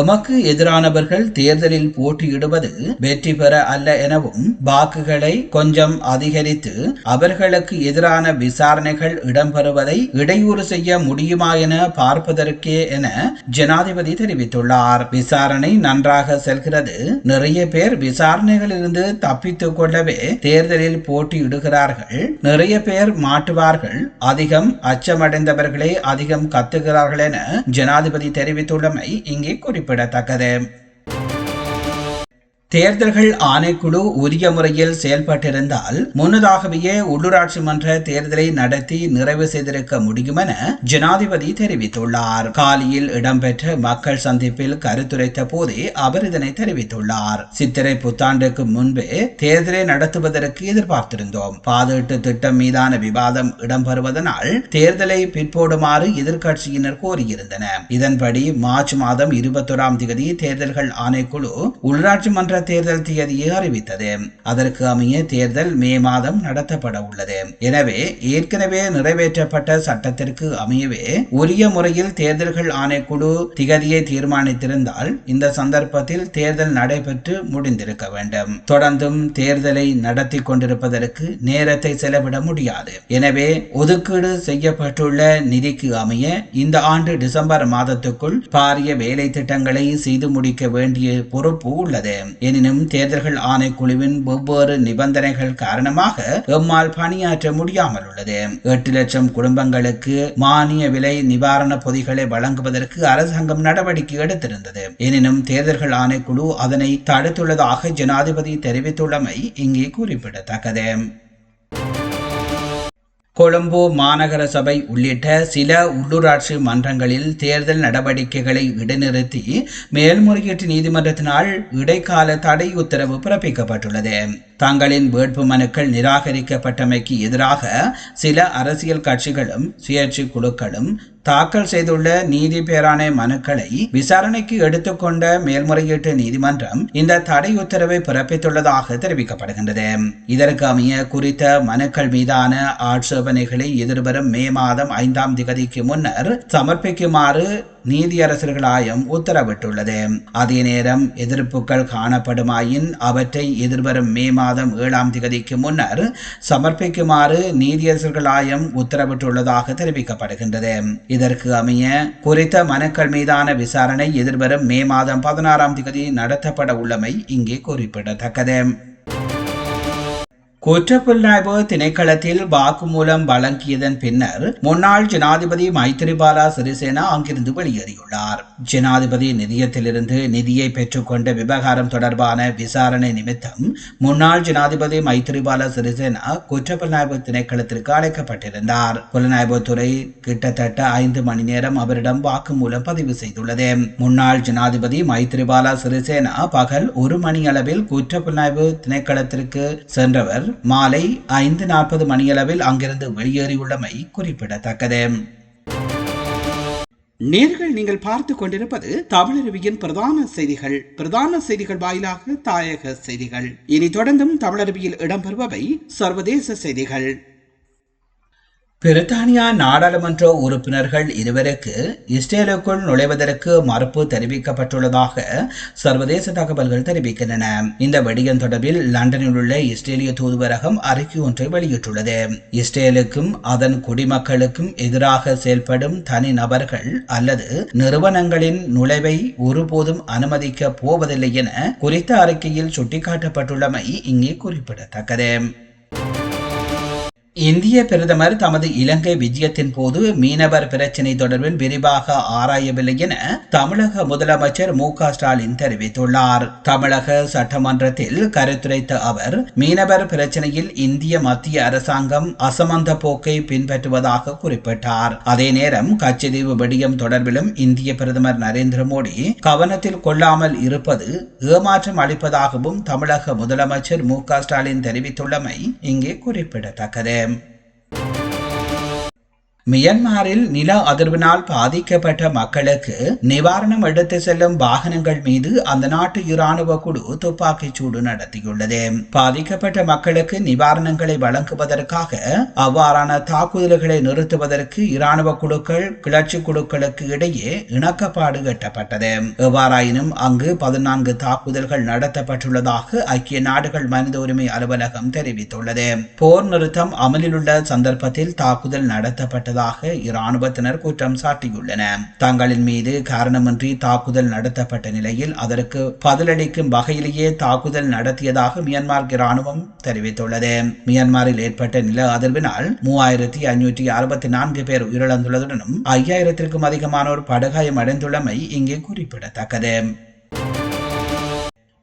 எமக்கு எதிரானவர்கள் தேர்தலில் போட்டியிடுவது வெற்றி பெற அல்ல எனவும் வாக்குகளை கொஞ்சம் அதிகரித்து அவர்களுக்கு எதிரான விசாரணைகள் இடம்பெறுவதை இடையூறு செய்ய முடியுமா என பார்ப்பதற்கே என ஜனாதிபதி தெரிவித்துள்ளார். விசாரணை நன்றாக செல்கிறது. நிறைய பேர் விசாரணைகளிலிருந்து தப்பித்துக் கொள்ளவே தேர்தலில் போட்டியிடுகிறார்கள். நிறைய பேர் மாட்டுவார்கள். அதிகம் அச்சமடைந்தவர்களே அதிகம் கத்துகிறார்கள் என ஜனாதிபதி தெரிவித்துள்ளமை இங்கே குறிப்பிடத்தக்கது தேர்தல்கள் ஆணைக்குழு உரிய முறையில் செயல்பட்டிருந்தால் முன்னதாகவே உள்ளூராட்சி மன்ற தேர்தலை நடத்தி நிறைவு செய்திருக்க முடியும் என ஜனாதிபதி தெரிவித்துள்ளார். காலியில் இடம்பெற்ற மக்கள் சந்திப்பில் கருத்துரைத்த போதே அவர் இதனை தெரிவித்துள்ளார். சித்திரை புத்தாண்டுக்கு முன்பே தேர்தலை நடத்துவதற்கு எதிர்பார்த்திருந்தோம். பாதீட்டு திட்டம் மீதான விவாதம் இடம்பெறுவதனால் தேர்தலை பிற்போடுமாறு எதிர்க்கட்சியினர் கோரியிருந்தனர். இதன்படி மார்ச் மாதம் இருபத்தொராம் தேதி தேர்தல்கள் ஆணைக்குழு உள்ளாட்சி மன்ற தேர்தல் தேதியை அறிவித்தது அதற்கு அமைய தேர்தல் மே மாதம் நடத்தப்பட உள்ளது. எனவே ஏற்கனவே நிறைவேற்றப்பட்ட சட்டத்திற்கு அமையவே உரிய முறையில் தேர்தல்கள் ஆணைக்குழு திகதியை தீர்மானித்திருந்தால் இந்த சந்தர்ப்பத்தில் தேர்தல் நடைபெற்று முடிந்திருக்க வேண்டும். தொடர்ந்தும் தேர்தலை நடத்தி கொண்டிருப்பதற்கு நேரத்தை செலவிட முடியாது. எனவே ஒதுக்கீடு செய்யப்பட்டுள்ள நிதிக்கு அமைய இந்த ஆண்டு டிசம்பர் மாதத்துக்குள் பாரிய வேலை திட்டங்களை செய்து முடிக்க வேண்டிய பொறுப்பு உள்ளது. எனினும் தேர்தல்கள் ஆணைக்குழுவின் வெவ்வேறு நிபந்தனைகள் காரணமாக எம்மால் பணியாற்ற முடியாமல் உள்ளது. எட்டு லட்சம் குடும்பங்களுக்கு மானிய விலை நிவாரண பொதிகளை வழங்குவதற்கு அரசாங்கம் நடவடிக்கை எடுத்திருந்தது. எனினும் தேர்தல்கள் ஆணைக்குழு அதனை தடுத்துள்ளதாக ஜனாதிபதி தெரிவித்துள்ளமை இங்கே குறிப்பிடத்தக்கது. கொழும்பு மாநகர சபை உள்ளிட்ட சில உள்ளூராட்சி மன்றங்களில் தேர்தல் நடவடிக்கைகளை இடைநிறுத்தி மேல்முறையீட்டு நீதிமன்றத்தினால் இடைக்கால தடை உத்தரவு பிறப்பிக்கப்பட்டுள்ளது. தங்களின் வேட்பு மனுக்கள் நிராகரிக்கப்பட்டமைக்கு எதிராக சில அரசியல் கட்சிகளும் சுயேட்சை குழுக்களும் தாக்கல் செய்துள்ள நீதி பேராணை மனுக்களை விசாரணைக்கு எடுத்துக்கொண்ட மேல்முறையீட்டு நீதிமன்றம் இந்த தடை உத்தரவை பிறப்பித்துள்ளதாக தெரிவிக்கப்படுகின்றது. இதற்கு அமைய குறித்த மனுக்கள் மீதான ஆட்சேபனைகளை எதிர்வரும் மே மாதம் ஐந்தாம் திகதிக்கு முன்னர் சமர்ப்பிக்குமாறு நீதியரசர்கள் ஆயம் உத்தரவிட்டுள்ளது. அதே நேரம் எதிர்ப்புகள் காணப்படுமாயின் அவற்றை எதிர்வரும் மே மாதம் ஏழாம் திகதிக்கு முன்னர் சமர்ப்பிக்குமாறு நீதியரசர்கள் ஆயம் உத்தரவிட்டுள்ளதாக தெரிவிக்கப்படுகின்றது. இதற்கு அமைய குறித்த மனுக்கள் மீதான விசாரணை எதிர்வரும் மே மாதம் பதினாறாம் திகதி நடத்தப்பட உள்ளமை இங்கே குறிப்பிடத்தக்கது. குற்றப்புலனாய்வு திணைக்களத்தில் வாக்குமூலம் வழங்கியதன் பின்னர் முன்னாள் ஜனாதிபதி மைத்திரிபால சிறிசேனா அங்கிருந்து வெளியேறியுள்ளார். ஜனாதிபதி நிதியத்திலிருந்து நிதியை பெற்றுக்கொண்ட விவகாரம் தொடர்பான விசாரணை நிமித்தம் முன்னாள் ஜனாதிபதி மைத்திரிபால சிறிசேனா குற்றப்புலனாய்வு திணைக்களத்திற்கு அழைக்கப்பட்டிருந்தார். புலனாய்வுத்துறை கிட்டத்தட்ட ஐந்து மணி நேரம் அவரிடம் வாக்குமூலம் பதிவு செய்துள்ளது. முன்னாள் ஜனாதிபதி மைத்திரிபால சிறிசேனா பகல் ஒரு மணி அளவில் குற்றப்புலனாய்வு திணைக்களத்திற்கு சென்றவர் மாலை ஐந்து நாற்பது மணியளவில் அங்கிருந்து வெளியேறியுள்ளமை குறிப்பிடத்தக்கது. நேர்கள் நீங்கள் பார்த்து கொண்டிருப்பது தமிழருவியின் பிரதான செய்திகள். பிரதான செய்திகள் வாயிலாக தாயக செய்திகள். இனி தொடர்ந்தும் தமிழருவியில் இடம்பெறுபவை சர்வதேச செய்திகள். பிரித்தானியா நாடாளுமன்ற உறுப்பினர்கள் இருவருக்கு இஸ்ரேலுக்குள் நுழைவதற்கு மறுப்பு தெரிவிக்கப்பட்டுள்ளதாக சர்வதேச தகவல்கள் தெரிவிக்கின்றன. இந்த வெடியம் தொடர்பில் லண்டனில் உள்ள இஸ்ரேலிய தூதுவரகம் அறிக்கை ஒன்றை வெளியிட்டுள்ளது. இஸ்ரேலுக்கும் அதன் குடிமக்களுக்கும் எதிராக செயல்படும் தனி நபர்கள் அல்லது நிறுவனங்களின் நுழைவை ஒருபோதும் அனுமதிக்க போவதில்லை என குறித்த அறிக்கையில் சுட்டிக்காட்டப்பட்டுள்ளமை இங்கே குறிப்பிடத்தக்கது. இந்திய பிரதமர் தமது இலங்கை விஜயத்தின் போது மீனவர் பிரச்சினை தொடர்பில் விரிவாக ஆராயவில்லை என தமிழக முதலமைச்சர் மு ஸ்டாலின் தெரிவித்துள்ளார். தமிழக சட்டமன்றத்தில் கருத்துரைத்த அவர் மீனவர் பிரச்சனையில் இந்திய மத்திய அரசாங்கம் அசமந்த போக்கை பின்பற்றுவதாக குறிப்பிட்டார். அதே நேரம் கச்சதீவு வெடியம் தொடர்பிலும் இந்திய பிரதமர் நரேந்திர மோடி கவனத்தில் கொள்ளாமல் இருப்பது ஏமாற்றம் அளிப்பதாகவும் தமிழக முதலமைச்சர் மு ஸ்டாலின் தெரிவித்துள்ளமை இங்கே குறிப்பிடத்தக்கது. மியன்மாரில் நில அதிர்வினால் பாதிக்கப்பட்ட மக்களுக்கு நிவாரணம் எடுத்து செல்லும் வாகனங்கள் மீது அந்த நாட்டு இராணுவ குழு துப்பாக்கிச் சூடு நடத்தியுள்ளது. பாதிக்கப்பட்ட மக்களுக்கு நிவாரணங்களை வழங்குவதற்காக அவ்வாறான தாக்குதல்களை நிறுத்துவதற்கு இராணுவ குழுக்கள் கிளர்ச்சி குழுக்களுக்கு இடையே இணக்கப்பாடு எட்டப்பட்டது எவ்வாறாயினும் அங்கு பதினான்கு தாக்குதல்கள் நடத்தப்பட்டுள்ளதாக ஐக்கிய நாடுகள் மனித உரிமை அலுவலகம் தெரிவித்துள்ளது. போர் நிறுத்தம் அமலில் உள்ள சந்தர்ப்பத்தில் தாக்குதல் நடத்தப்பட்டதாக இராணுவத்தினர் குற்றம் சாட்டியுள்ளனர். தங்களின் மீது காரணமின்றி தாக்குதல் நடத்தப்பட்ட நிலையில் அதற்கு பதிலளிக்கும் வகையிலேயே தாக்குதல் நடத்தியதாக மியான்மர் இராணுவம் தெரிவித்துள்ளது. மியான்மரில் ஏற்பட்ட நில அதிர்வினால் மூவாயிரத்தி ஐநூற்றி அறுபத்தி நான்கு பேர் உயிரிழந்துள்ளதுடனும் ஐயாயிரத்திற்கும் அதிகமானோர் படுகாயம் அடைந்துள்ளமை இங்கே குறிப்பிடத்தக்கது.